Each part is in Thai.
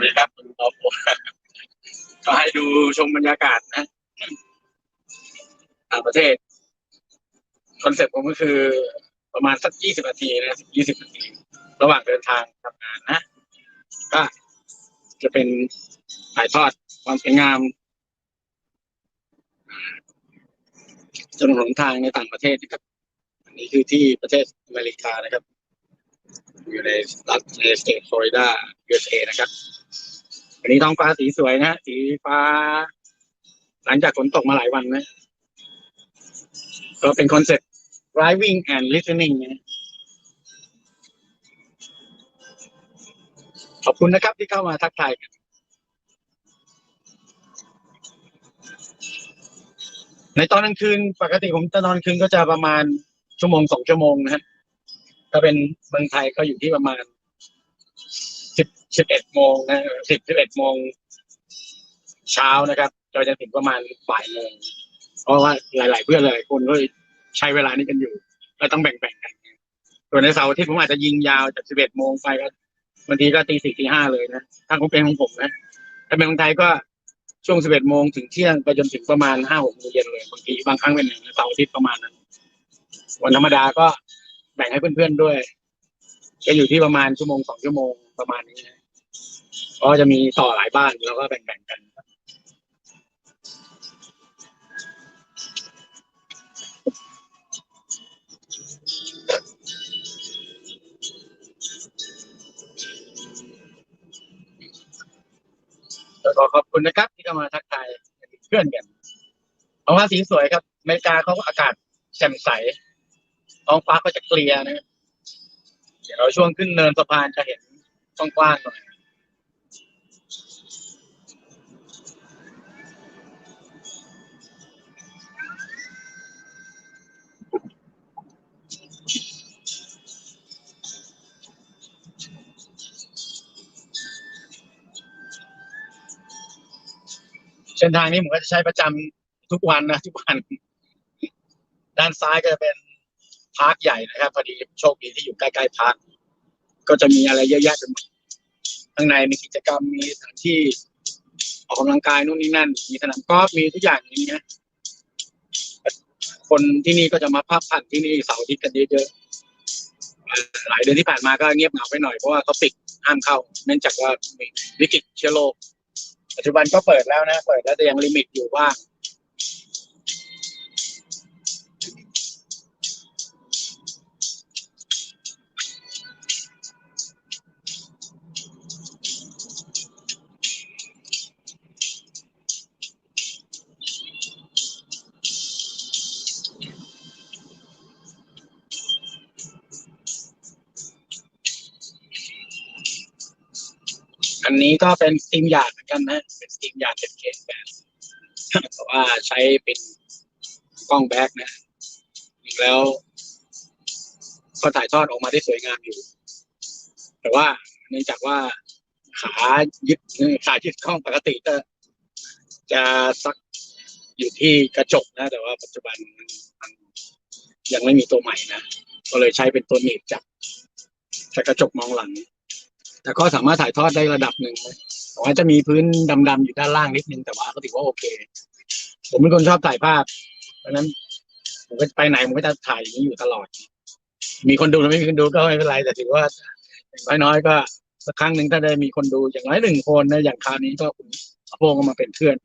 วัสดีครับคุณท็อปก็ให้ดูชมบรรยากาศนะต่างประเทศ คอนเซ็ปต์ผมก็คือประมาณสักยี่สิบนาทีนะยี่สิบนาที ระหว่างเดินทางทำงานนะ ก็จะเป็นถ่ายทอดความสวยงามถนนหนทางในต่างประเทศนะครับ อันนี้คือที่ประเทศอเมริกานะครับ อยู่ในรัฐในสเตทฟลอริดา USA นะครับวันนี้ท้องฟ้าสีสวยนะสีฟ้า หลังจากฝนตกมาหลายวันนะ ก็เป็นคอนเซ็ปต์ driving and listening นะขอบคุณนะครับที่เข้ามาทักทายกันในตอนกลางคืนปกติผมจะนอนคืนก็จะประมาณชั่วโมงสองชั่วโมงนะฮะ ถ้าเป็นเมืองไทยก็อยู่ที่ประมาณสิบสิบเอ็ดโมงนะสิบสิบเอ็ดโมงเช้านะครับจนจะถึงประมาณบ่ายโมงเพราะว่าหลาย ๆ เพื่อนหลายคนก็ใช้เวลานี้กันอยู่ก็ต้องแบ่งๆกันส่วนในเสาร์ที่ผมอาจจะยิงยาวจากสิบเอ็ดโมงไปก็บางทีก็ตีสี่ตีห้าเลยนะถ้าผมเป็นของผมนะถ้าเป็นเมืองไทยก็ช่วงสิบเอ็ดโมงถึงเที่ยงไปจนถึงประมาณห้าหกโมงเย็นเลยบางทีบางครั้งเป็นหนึ่งเสาร์อาทิตย์ประมาณนั้นวันธรรมดาก็ บ่งให้เพื่อนๆด้วย ก็อยู่ที่ประมาณชั่วโมงสองชั่วโมงประมาณนี้นะก็จะมีต่อหลายบ้านแล้วก็แบ่งๆกันแล้วก็ขอบคุณนะครับ ที่เข้ามาทักทายเพื่อนกันเพราว่าสีสวยครับอเมริกาเขาก็อากาศแจ่มใส ท้องฟ้าก็จะเคลียร์นะเดี๋ยวเราช่วงขึ้นเนินสะพานจะเห็นกว้างๆหน่อยเส้นทางนี้ผมก็จะใช้ประจำทุกวันนะทุกวัน ด้านซ้ายก็จะเป็นาร์คใหญ่นะครับพอดีโชคดีที่อยู่ใกล้ๆพาร์คก็จะมีอะไรเยอะแยะไปหมดข้างในมีกิจกรรมมีสถานที่ออกกำลังกายนู่นนี่นั่น มีสนามกอล์ฟมีทุกอย่างอย่างเงี้ยคนที่นี่ก็จะมาพักผ่อนที่นี่เสาร์อาทิตย์กันเยอะๆหลายเดือนที่ผ่านมาก็เงียบเหงาไปหน่อยเพราะว่าเขาปิดห้ามเข้า เนื่องจากว่ามีวิกฤตเชื้อโรคปัจจุบันก็เปิดแล้วนะ เปิดแล้วแต่ยังลิมิตอยู่บ้า นนี้ก็เป็นสตรีมยาดเหมือนกันนะ เป็นสตรีมยาดเป็นเคสแบบแต่ว่าใช้เป็นกล้องแบ็กนะจริงแล้ว ก็ถ่ายทอดออกมาได้สวยงามอยู่ แต่ว่าเนื่องจากว่าขายึดขายึดกล้องปกติจะจะซักอยู่ที่กระจกนะ แต่ว่าปัจจุบันมันยังไม่มีตัวใหม่นะ ก็เลยใช้เป็นตัวหนีบจับจากกระจกมองหลัง แต่ก็สามารถถ่ายทอดได้ระดับหนึ่งนะแต่ว่าจะมีพื้นดำๆอยู่ด้านล่างนิดนึงแต่ว่าก็ถือว่าโอเค ผมเป็นคนชอบถ่ายภาพ เพราะนั้นผมก็ไปไหนผมก็จะถ่ายอย่างนี้อยู่ตลอด มีคนดูหรือไม่มีคนดูก็ไม่เป็นไรแต่ถือว่าอย่างน้อยๆก็สักครั้งหนึ่งถ้าได้มีคนดูอย่างน้อยหนึ่งคนนะอย่างคราวนี้ก็ผมเอาพวกก็มาเป็นเพื่อน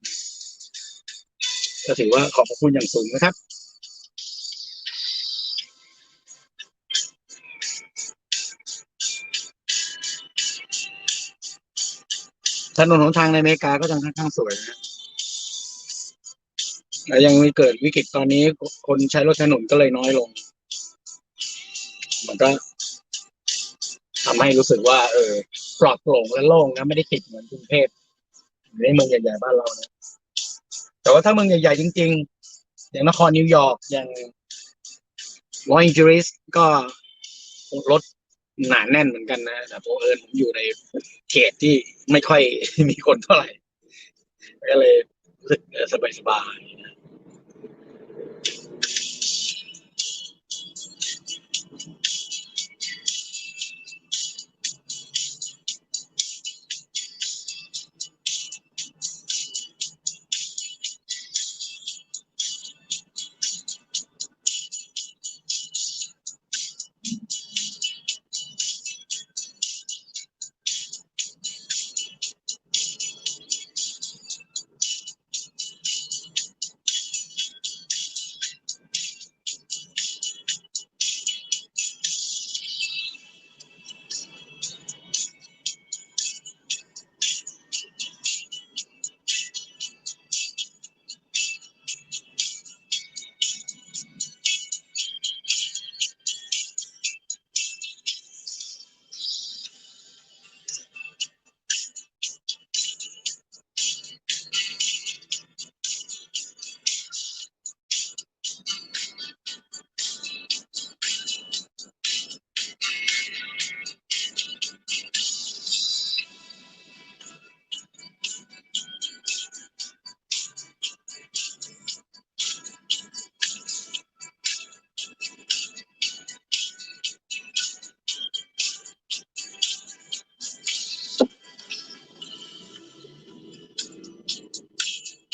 ก็ถือว่าขอบพระคุณอย่างสูงนะครับ ถนนหนทางในอเมริกาก็ยังค่อนข้างสวยนะและยังมีเกิดวิกฤตตอนนี้คนใช้รถถนนก็เลยน้อยลง มันก็ทำให้รู้สึกว่า เออ ปลอดโปร่งและโล่งนะไม่ได้ติดเหมือนกรุงเทพหรือในเมืองใหญ่ๆบ้านเรานะแต่ว่าถ้าเมืองใหญ่ๆจริง ๆ อย่างนครนิวยอร์กอย่างลอสแองเจลิสก็รถ หนาแน่นเหมือนกันนะแต่ผมเอิญผมอยู่ในเขตที่ไม่ค่อยมีคนเท่าไหร่ก็เลยรู้สึกสบายๆนะ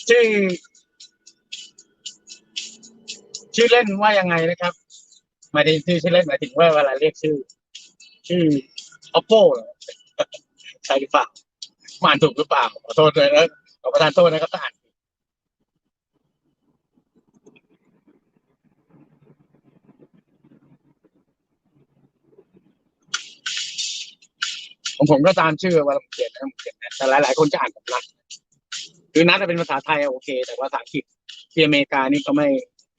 ชื่อชื่อเล่นว่ายังไงนะครับหมายถึงชื่อชื่อเล่นหมายถึงว่าเวลาเรียกชื่อ ชื่อ oppo ใช่หรือเปล่ามานถูกหรือเปล่าขอโทษเลยนะขอประทานโทษนะครับถ้าอ่านผมผมก็ตามชื่อวลาผมเขียนนะผมเขียนนะแต่หลาย ๆ คนจะอ่านผมนัด คือนัดเป็นภาษาไทยโอเค แต่ว่าภาษาอังกฤษที่อเมริกานี่ก็ไม่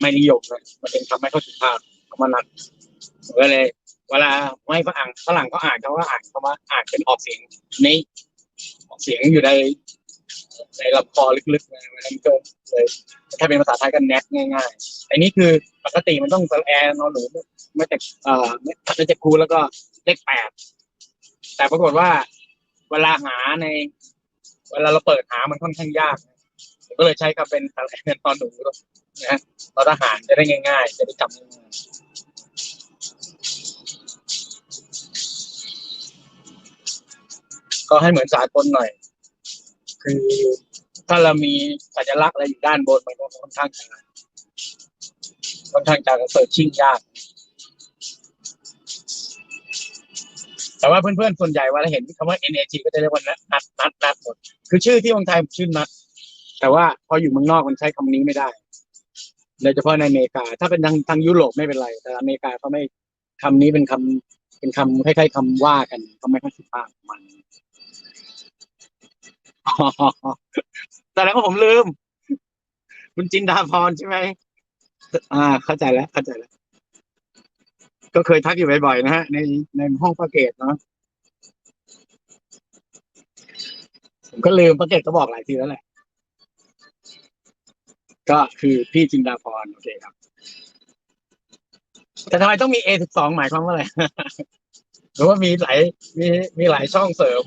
ไม่นิยมนะมันเป็นคำไม่เข้าสุภาพคำว่านัดก็เลย เวลาไม่ฝรั่งฝรั่งเขาอ่านเขาก็อ่านคำว่าอ่านเป็นออกเสียงนี้ออกเสียงอยู่ในในลำคอลึกๆนะมันก็เลยถ้าเป็นภาษาไทยก็แนทง่ายๆอันนี้คือปกติมันต้องแอร์นอนหนูไม่แต่เอ่อไม่ไม่แต่ครูแล้วก็เลขแปดแต่ปรากฏว่า เวลาหาใน เวลาเราเปิดหามันค่อนข้างยากผมก็เลยใช้คำเป็นแอร์นอนหนูนะเราทหารจะได้ง่าย ๆ จะได้จำง่ายก็ให้เหมือนสากลหน่อย คือถ้าเรามีสัญลักษณ์อะไรอยู่ด้านบนมันก็ค่อนข้างจะค่อนข้างจะเปิดชิ่งยาก แต่ว่าเพื่อนๆ ส่วนใหญ่เวลาเห็นคำว่า NAG ก็จะเรียกว่านัดนัดนัดนัดหมดคือชื่อที่เมืองไทยชื่อนัด แต่ว่าพออยู่เมืองนอกมันใช้คำนี้ไม่ได้โดยเฉพาะในอเมริกา ถ้าเป็นทางทางยุโรปไม่เป็นไร แต่อเมริกาเขาไม่คำนี้เป็นคำเป็นคำคล้ายๆคำว่ากันเขาไม่ค่อยสุภาพมันแต่แล้วผมลืม คุณจินดาพรใช่ไหมอ่า เข้าใจแล้วเข้าใจแล้ว ก็เคยทักอยู่บ่อยๆนะฮะในในห้องประเกตเนาะผมก็ลืมประเกตก็บอกหลายทีแล้วแหละ ก็คือพี่จินดาพรโอเคครับแต่ทำไมต้องมี A12 หมายความว่าอะไร หรือว่ามีหลายมีมีหลายช่องเสริม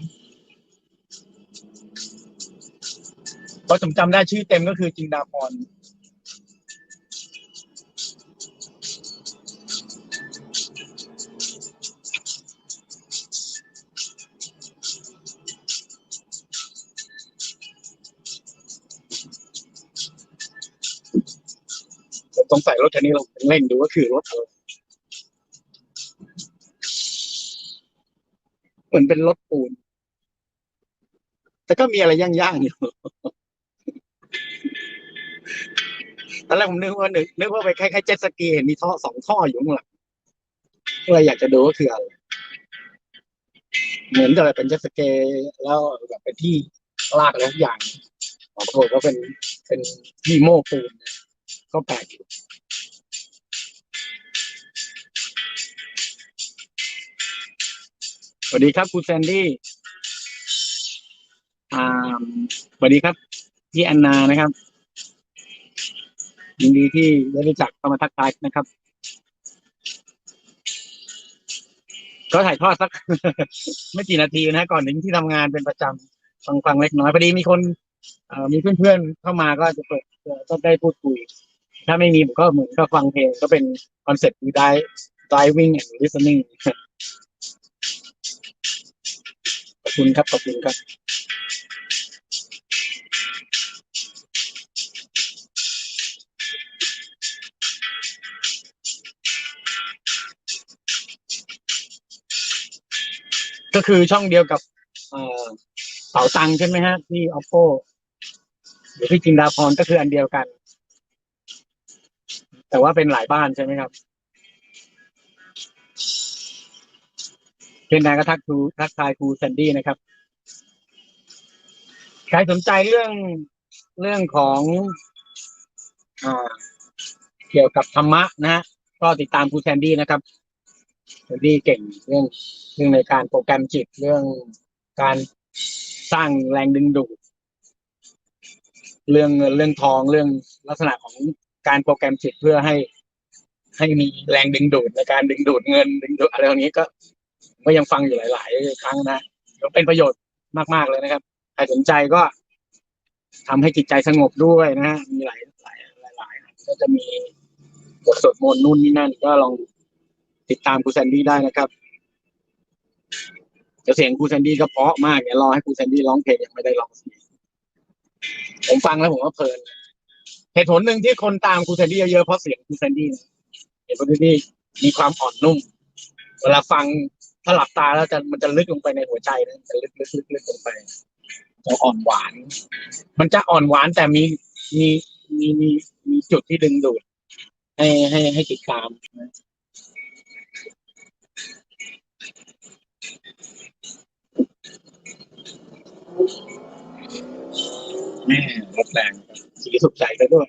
เพราะผมจำได้ชื่อเต็มก็คือจินดาพร ผมสงสัยรถคันนี้เราเล่นดูก็คือรถอะไรเหมือนเป็นรถปูน แต่ก็มีอะไรย่างๆอยู่ตอนแรกผมนึกว่านึกนึกว่าไปคล้ายๆเจ็ตสกีเห็นมีท่อสองท่ออยู่ข้างหลังก็เลยอยากจะดูก็คืออะไร เหมือนกับเป็นเจ็ตสกีแล้วแบบเป็นที่ลากอะไรทุกอย่างปรากฏว่าเป็นเป็นที่โม้ปูนนะ ก็แปลกอยู่สวัสดีครับคุณแซนดี้อ่าสวัสดีครับ พี่แอนนานะครับ ยินดีที่ได้รู้จักเข้ามาทักทายนะครับ ก็ถ่ายทอดสัก ไม่กี่นาทีนะก่อนถึงที่ทำงานเป็นประจำฟังฟังเล็กน้อยพอดีมีคนเอ่อมีเพื่อนๆเข้ามาก็จะเปิดก็ได้พูดคุย ถ้าไม่มีผมก็เหมือนก็ฟังเพลงก็เป็นคอนเซ็ปต์คือ drive driving and listening ขอบคุณครับ ขอบคุณครับก็คือช่องเดียวกับเออเป๋าตังใช่ไหมฮะที่ oppo หรือที่จินดาพรก็คืออันเดียวกัน แต่ว่าเป็นหลายบ้านใช่ไหมครับเพียงใดก็ทักครูทักทายครูแซนดี้นะครับ ใครสนใจเรื่องเรื่องของอเกี่ยวกับธรรมะนะฮะก็ติดตามครูแซนดี้นะครับแซนดี้เก่งเรื่องเรื่องในการโปรแกรมจิตเรื่องการสร้างแรงดึงดูดเรื่องเงินเรื่องทองเรื่องลักษณะของ การโปรแกรมจิตเพื่อให้ให้มีแรงดึงดูดในการดึงดูดเงินดึงดูดอะไรพวกนี้ก็ก็ยังฟังอยู่หลาย ๆ ครั้งนะเป็นประโยชน์มาก ๆ เลยนะครับใครสนใจก็ทำให้จิตใจสงบด้วยนะ มีหลายหลายหลายก็จะมีบทสวดมนต์นู่นนี่นั่น ก็ลองติดตามครูแซนดี้ได้นะครับเดี๋ยวเสียงครูแซนดี้ก็เพาะมากเดี๋ยวรอให้ครูแซนดี้ร้องเพลงยังไม่ได้ร้องผมฟังแล้วผมก็เพลิน เหตุผลหนึ่งที่คนตามครูแซนดี้เยอะๆเพราะเสียงครูแซนดี้นะเหตุผลที่มีความอ่อนนุ่ม เวลาฟังถ้าหลับตาแล้วจะมันจะลึกลงไปในหัวใจนะจะลึกลึกลึกลึกลงไปจะอ่อนหวาน มันจะอ่อนหวานแต่มีมีมีมีมีจุดที่ดึงดูด ให้ให้ให้ติดตามนะแม่รถแรง สีสุขใจซะด้วย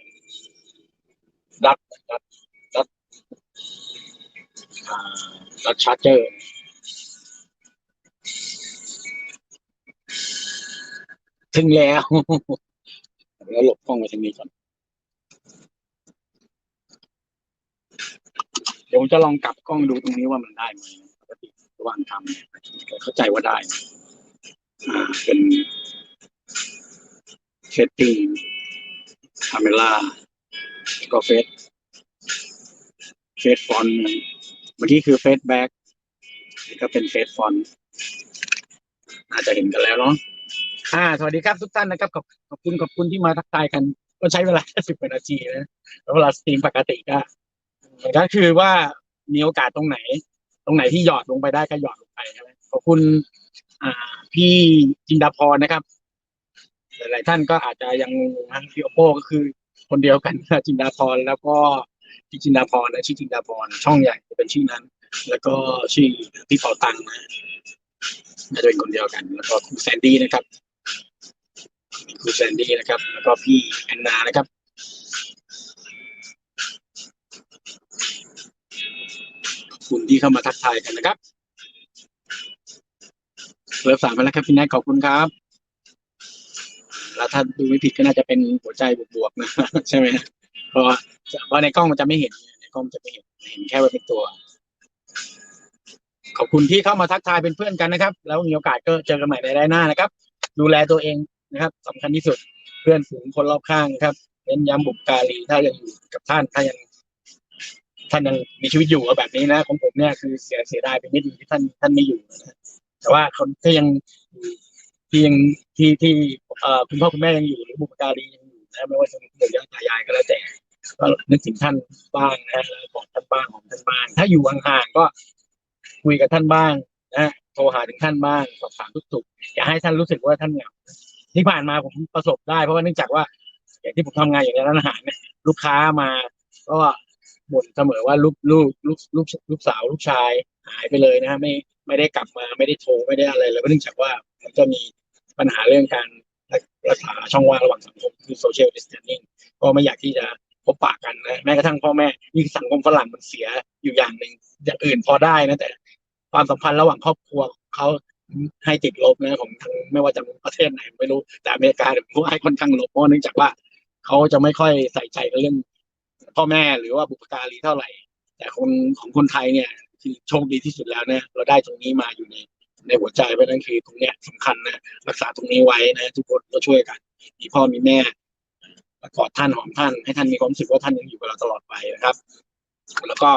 รัดรัดรัดอ่ารัดชาร์เจอร์ถึงแล้วแล้วหลบกล้องไปทางนี้ก่อน เดี๋ยวผมจะลองกลับกล้องดูตรงนี้ว่ามันได้ไหมปกติระหว่างทำเนี่ยเข้าใจว่าได้นะอ่า เป็นเซตติ้ง คาเมล่าก็เฟสเฟสฟอนเมื่อกี้คือเฟสแบ็กก็เป็นเฟสฟอนต์น่าจจะเห็นกันแล้วเนาะอ่าสวัสดีครับทุกท่านนะครับ ขอบขอบคุณขอบคุณที่มาทักทายกัน ก็ใช้เวลาสิบนาทีนะแล้วเวลาสตรีมปกติก็ก็คือว่ามีโอกาสตรงไหน ตรงไหนที่หยอดลงไปได้ก็หยอดลงไปใช่ไหมขอบคุณ อ่า พี่จินดาพรนะครับ หลายๆท่านก็อาจจะยังงงนะพี่โอโปก็คือ คนเดียวกันจินดาพรแล้วก็พี่จินดาพรนะชื่อจินดาพรช่องใหญ่จะเป็นชื่อนั้น แล้วก็ชื่อพี่เป่าตังนะน่าจะเป็นคนเดียวกัน แล้วก็คุณแซนดี้นะครับคุณแซนดี้นะครับ แล้วก็พี่แอนนานะครับขอบคุณที่เข้ามาทักทายกันนะครับเลิฟสามไปแล้วครับพี่แนทขอบคุณครับ แล้วถ้าดูไม่ผิดก็น่าจะเป็นหัวใจบวกๆนะใช่ไหมเพราะว่าเพราะในกล้องมันจะไม่เห็นในกล้องมันจะไม่เห็นเห็นแค่ว่าเป็นตัว ขอบคุณที่เข้ามาทักทายเป็นเพื่อนกันนะครับ แล้วมีโอกาสก็เจอกันใหม่ในรายหน้านะครับ ดูแลตัวเองนะครับสำคัญที่สุดเพื่อนฝูงคนรอบข้างนะครับเน้นย้ำบุกการีถ้ายังอยู่กับท่านถ้ายังท่านยังมีชีวิตอยู่แบบนี้นะของผมเนี่ยคือเสียเสียดายไปนิดนึงที่ท่านท่านไม่อยู่นะแต่ว่าคนที่ยัง ที่ยังที่ที่คุณพ่อคุณแม่ยังอยู่หรือบุปการียังอยู่นะไม่ว่าจะเป็นปู่ย่าตายายก็แล้วแต่ก็นึกถึงท่านบ้างนะแล้วบอกท่านบ้างของท่านบ้าง ถ้าอยู่ห่างๆก็คุยกับท่านบ้างนะโทรหาถึงท่านบ้างสอบถามทุกสุขอย่าให้ท่านรู้สึกว่าท่านเหงาที่ผ่านมาผมประสบได้ เพราะว่าเนื่องจากว่า อย่างที่ผมทำงานอย่างในร้านอาหารเนี่ยลูกค้ามา ก็บ่นเสมอว่าลูกลูกลูกลูกลูกสาวลูกชายหายไปเลยนะฮะไม่ไม่ได้กลับมาไม่ได้โทรไม่ได้อะไรเลยเนื่องจากว่ามันจะมี ปัญหาเรื่องการรักษาช่องว่างระหว่างสังคมคือ social distancing ก็ไม่อยากที่จะพบปะกันนะแม้กระทั่งพ่อแม่ยิ่งสังคมฝรั่งมันเสียอยู่อย่างหนึ่งอย่างอื่นพอได้นะแต่ความสัมพันธ์ระหว่างครอบครัวเขาให้ติดลบนะของทางไม่ว่าจะประเทศไหนไม่รู้แต่อเมริกาเนี่ยผมว่าให้ค่อนข้างลบเพราะเนื่องจากว่าเขาจะไม่ค่อยใส่ใจกับเรื่อง พ่อแม่หรือว่าบุปการีเท่าไหร่ แต่คนของคนไทยเนี่ยคือโชคดีที่สุดแล้วเนี่ยเราได้ตรงนี้มาอยู่ใน ในหัวใจเพราะนั่นคือตรงเนี้ยสำคัญนะรักษาตรงนี้ไว้นะทุกคนก็ช่วยกันมีพ่อมีแม่กอดท่านหอมท่านให้ท่านมีความรู้สึกว่าท่านยังอยู่กับเราตลอดไปนะครับ แล้วก็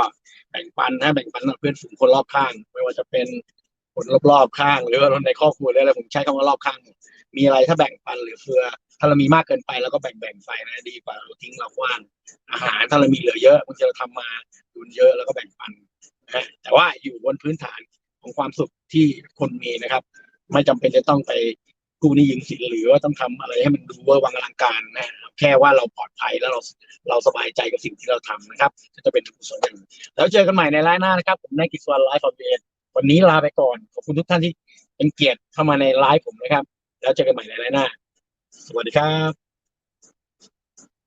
แบ่งปันนะแบ่งปันเพื่อนฝูงคนรอบข้าง ไม่ว่าจะเป็นคนรอบๆข้าง หรือว่าในครอบครัวหรืออะไรผมใช้คำว่ารอบข้าง มีอะไรถ้าแบ่งปันหรือเฟือ ถ้าเรามีมากเกินไปเราก็แบ่งแบ่งๆไปนะดีกว่าเราทิ้งเรากว้างอาหารถ้าเรามีเหลือเยอะบางทีเราทำมาดุนเยอะแล้วก็แบ่งปันนะแต่ว่าอยู่บนพื้นฐาน ของความสุขที่คนมีนะครับ ไม่จำเป็นจะต้องไปกู้นี้ยืมสินหรือว่าต้องทำอะไรให้มันดูเวอร์วังอลังการนะแค่ว่าเราปลอดภัยแล้วเราเราสบายใจกับสิ่งที่เราทำนะครับก็จะเป็นกุศลอย่างหนึ่งแล้วเจอกันใหม่ในไลน์หน้านะครับ ผมนายกิจวัลไลฟ์ฟอร์เนวันนี้ลาไปก่อน ขอบคุณทุกท่านที่เป็นเกียรติเข้ามาในไลฟ์ผมนะครับ แล้วเจอกันใหม่ในไลน์หน้า สวัสดีครับ